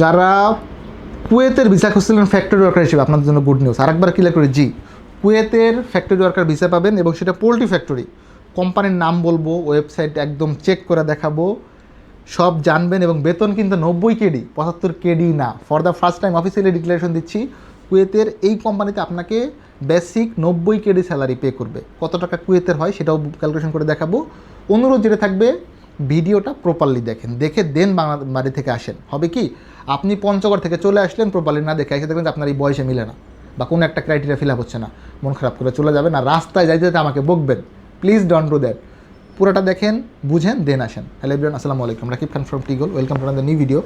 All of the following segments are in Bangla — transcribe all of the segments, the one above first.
যারা কুয়েতের ভিসা খুঁজছিলেন ফ্যাক্টরি ওয়ার্কার হিসেবে, আপনাদের জন্য গুড নিউজ আরেকবার ক্লিয়ার করে জি, কুয়েতের ফ্যাক্টরি ওয়ার্কার ভিসা পাবেন এবং সেটা পোলট্রি ফ্যাক্টরি কোম্পানির নাম বলব ওয়েবসাইট একদম চেক করে দেখাবো। সব জানবেন এবং বেতন কিন্তু নব্বই কেডি পঁচাত্তর কেডি না। For the first time officially declaration দিচ্ছি, কুয়েতের এই কোম্পানিতে আপনাকে বেসিক নব্বই কেডি স্যালারি পে করবে। কত টাকা কুয়েতের হয় সেটাও ক্যালকুলেশন করে দেখাবো। অনুরোধ যেটা থাকবে ভিডিওটা প্রপারলি দেখেন। দেখে দেন বাড়ি থেকে আসেন। হবে কি? আপনি পঞ্চগড় থেকে চলে আসলেন প্রপারলি না দেখে, এসে দেখবেন যে আপনার এই বয়সে মিলে না বা কোনো একটা ক্রাইটেরিয়া ফিল আপ হচ্ছে না। মন খারাপ করে চলে যাবেন আর রাস্তায় যাইতে যেতে আমাকে বকবেন। প্লিজ ডন্ট ডু দ্যাট পুরোটা দেখেন, বুঝেন দেন আসেন। হ্যালো এভরিওয়ান আসসালামু আলাইকুম। Rakib Khan from টিগল welcome to the new video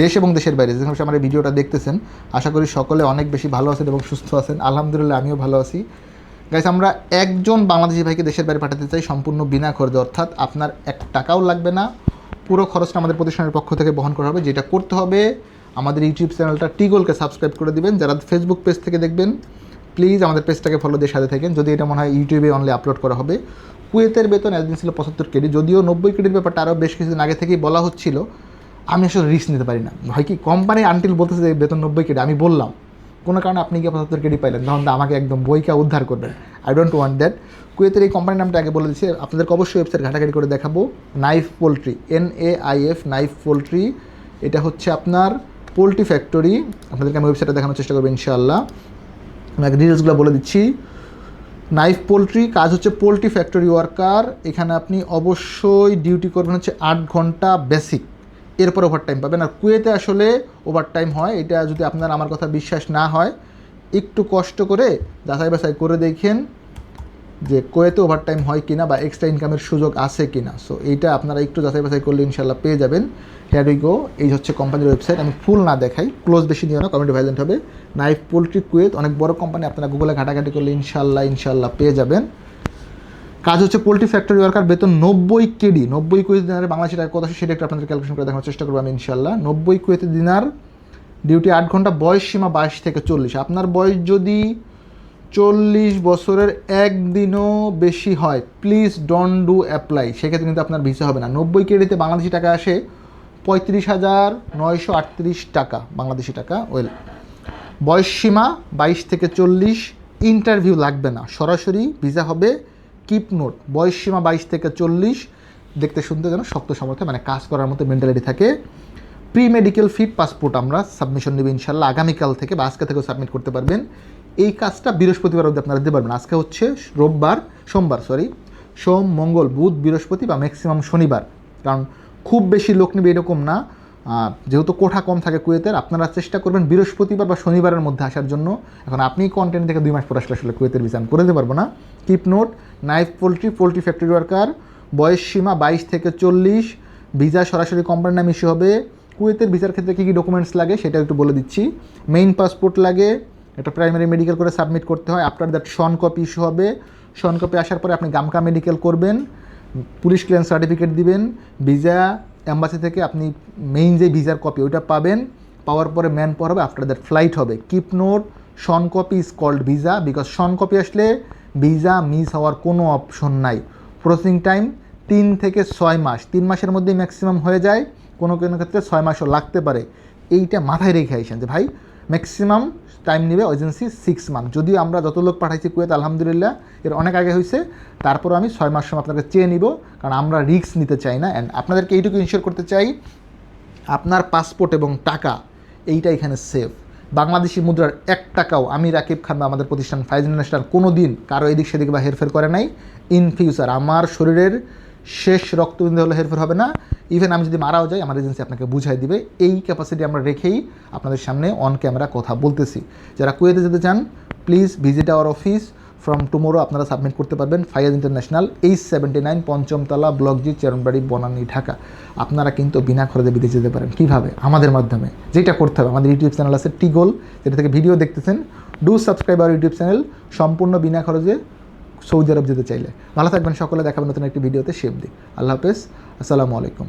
দেশ এবং দেশের বাইরে। যেখানে আমার ভিডিওটা দেখতেছেন, আশা করি সকলে অনেক বেশি ভালো আছেন এবং সুস্থ আছেন। আলহামদুলিল্লাহ, আমিও ভালো আছি। গাইস আমরা একজন বাংলাদেশি ভাইকে দেশের বাইরে পাঠাতে চাই সম্পূর্ণ বিনা খরচে। অর্থাৎ আপনার এক টাকাও লাগবে না। পুরো খরচটা আমাদের প্রতিষ্ঠানের পক্ষ থেকে বহন করা হবে। যেটা করতে হবে, আমাদের ইউটিউব চ্যানেলটা টিগোলকে সাবস্ক্রাইব করে দিবেন। যারা ফেসবুক পেজ থেকে দেখবেন প্লিজ আমাদের পেজটাকে ফলো দিয়ে সাথে থাকেন। যদি এটা মনে হয় ইউটিউবে অনলি আপলোড করা হবে। কুয়েতের বেতন একদিন ছিল পঁচাত্তর কেডি। যদিও নব্বই কেডির ব্যাপারটা আরও বেশ কিছুদিন আগে থেকেই বলা হচ্ছিল। আমি আসলে রিস্ক নিতে পারি না। হয় কি কোম্পানি আনটিল বলতেছে যে বেতন নব্বই কেডি। আমি বললাম। কোনো কারণে আপনি গিয়ে পঁচাত্তর কেডি পাইলেন তখন আমাকে একদম বইকা উদ্ধার করবেন। আই ডোন্ট ওয়ান্ট দ্যাট কুয়েতের এই কোম্পানির নামটা আগে বলে দিচ্ছি আপনাদেরকে অবশ্যই ওয়েবসাইট ঘাটাঘাটি করে দেখাবো। Naif poultry N A I F Naif poultry এটা হচ্ছে আপনার পোলট্রি ফ্যাক্টরি আপনাদেরকে আমি ওয়েবসাইটে দেখানোর চেষ্টা করব ইনশাআল্লাহ। আমি আগে ডিটেলসগুলো বলে দিচ্ছি। নাইফ পোলট্রি কাজ হচ্ছে পোলট্রি ফ্যাক্টরি ওয়ার্কার এখানে আপনি অবশ্যই ডিউটি করবেন হচ্ছে আট ঘণ্টা বেসিক এরপর ওভার টাইম পাবেন। আর কুয়েতে আসলে ওভার টাইম হয়। এটা যদি আপনার আমার কথা বিশ্বাস না হয়, একটু কষ্ট করে যাচাই বাছাই করে দেখেন যে কোয়েতে ওভার টাইম হয় কিনা বা এক্সট্রা ইনকামের সুযোগ আছে কিনা। সো এইটা আপনারা একটু যাচাই বাছাই করলে ইনশাল্লাহ পেয়ে যাবেন। হেয়ার উই গো এই হচ্ছে কোম্পানির ওয়েবসাইট আমি ফুল না দেখাই। ক্লোজ বেশি নিও না কমেন্ট ভাইলেন্ট হবে। নাইফ পোলট্রি কুয়েত, অনেক বড় কোম্পানি আপনারা গুগলে ঘাটাঘাটি করলে ইনশাল্লাহ ইনশাল্লাহ পেয়ে যাবেন। কাজ হচ্ছে পোলট্রি ফ্যাক্টরি ওয়ার্কার, বেতন নব্বই কেডি, নব্বই কুয়েত দিনারে বাংলাদেশি টাকা কত সেটা একটু আপনাদের ক্যালকুলেশন করে দেখানোর চেষ্টা করব আমি ইনশাল্লাহ নব্বই কুয়েত দিনার ডিউটি আট ঘণ্টা, বয়স সীমা বাইশ থেকে চল্লিশ। আপনার বয়স যদি চল্লিশ বছরের একদিনও বেশি হয় প্লিজ ডোন্ট ডু অ্যাপ্লাই সেক্ষেত্রে কিন্তু আপনার ভিসা হবে না। নব্বই কেডিতে বাংলাদেশি টাকা আসে পঁয়ত্রিশ হাজার নয়শো আটত্রিশ টাকা, বাংলাদেশি টাকা। ওয়েল বয়স সীমা বাইশ থেকে চল্লিশ ইন্টারভিউ লাগবে না। সরাসরি ভিসা হবে কিপ নোট বয়স সীমা বাইশ থেকে চল্লিশ। দেখতে শুনতে যেন শক্ত সামর্থ্য মানে কাজ করার মতো মেন্টালিটি থাকে। প্রি মেডিকেল ফিট পাসপোর্ট আমরা সাবমিশন নেবে ইনশাল্লাহ আগামীকাল থেকে বা আজকে থেকেও সাবমিট করতে পারবেন। এই কাজটা বৃহস্পতিবার অবধি আপনারা দিতে পারবেন। আজকে হচ্ছে রোববার, সোমবার সরি সোম, মঙ্গল, বুধ, বৃহস্পতি বা ম্যাক্সিমাম শনিবার। কারণ খুব বেশি লোক নেবে এরকম না। যেহেতু কোঠা কম থাকে কুয়েতের, আপনারা চেষ্টা করবেন বৃহস্পতিবার বা শনিবারের মধ্যে আসার জন্য। এখন আপনি কন্টেন্ট থেকে দুই মাস পর আসলে আসলে কুয়েতের আমি করে দিতে পারব না। Keep note Naif poultry poultry factory worker বয়স সীমা বাইশ থেকে চল্লিশ ভিসা সরাসরি কোম্পানির নাম ইস্যু হবে। কুয়েতের ভিসার ক্ষেত্রে কী কী ডকুমেন্টস লাগে সেটা একটু বলে দিচ্ছি। মেইন পাসপোর্ট লাগে, একটা প্রাইমারি মেডিকেল করে সাবমিট করতে হয়। আফটার দ্যাট শন কপি ইস্যু হবে। শন কপি আসার পরে আপনি গামকা মেডিকেল করবেন। পুলিশ ক্লিয়ারেন্স সার্টিফিকেট দিবেন। ভিসা অ্যাম্বাসি থেকে আপনি মেইন যে ভিসার কপি ওইটা পাবেন। পাওয়ার পরে ম্যান পাওয়ার হবে আফটার দ্যাট ফ্লাইট হবে। Keep note Shaun copy is called visa because Shaun copy আসলে ভিসা মিস হওয়ার কোনো অপশন নাই। প্রসেসিং টাইম তিন থেকে ছয় মাস। তিন মাসের মধ্যে ম্যাক্সিমাম হয়ে যায়। কোনো কোনো ক্ষেত্রে ছয় মাসও লাগতে পারে। এইটা মাথায় রেখে আসেন যে ভাই ম্যাক্সিমাম টাইম নেবে এজেন্সি সিক্স মান্থ যদিও আমরা যত লোক পাঠাইছি কুয়েত, আলহামদুলিল্লাহ, এর অনেক আগে হয়েছে তারপর আমি ছয় মাস সময় আপনাকে চেয়ে নিব, কারণ আমরা রিস্ক নিতে চাই না। অ্যান্ড আপনাদেরকে এইটুকু ইনশিওর করতে চাই, আপনার পাসপোর্ট এবং টাকা এইটা এখানে সেফ বাংলাদেশি মুদ্রার এক টাকাও আমি রাকিব খান বা আমাদের প্রতিষ্ঠান ফাইজ ইন্টারন্যাশনাল কোনো দিন কারও এদিক সেদিক বা হেরফের করে নাই। ইন ফিউচার আমার শরীরের শেষ রক্তবিন্দু হলে হেরফের হবে না। ইভেন আমি যদি মারাও যাই, আমার এজেন্সি আপনাকে বুঝাই দিবে। এই ক্যাপাসিটি আমরা রেখেই আপনাদের সামনে অন ক্যামেরা কথা বলতেছি। যারা কুয়েতে যেতে চান please visit our office from tomorrow আপনারা সাবমিট করতে পারবেন Fayaz international H seventy nine পঞ্চমতলা, block G, চেরনবাড়ি, Banani, Dhaka. আপনারা কিন্তু বিনা খরচে বিদেশে যেতে পারেন। কীভাবে? আমাদের মাধ্যমে। যেটা করতে হবে। আমাদের ইউটিউব চ্যানেল আছে টিগোল যেটা থেকে ভিডিও দেখতেছেন। Do subscribe our YouTube channel সম্পূর্ণ বিনা খরচে সৌদি আরব যেতে চাইলে। ভালো থাকবেন সকলে দেখাবেন নতুন একটি ভিডিওতে। শেপ দিই আল্লাহ হাফেজ। আসসালামু আলাইকুম।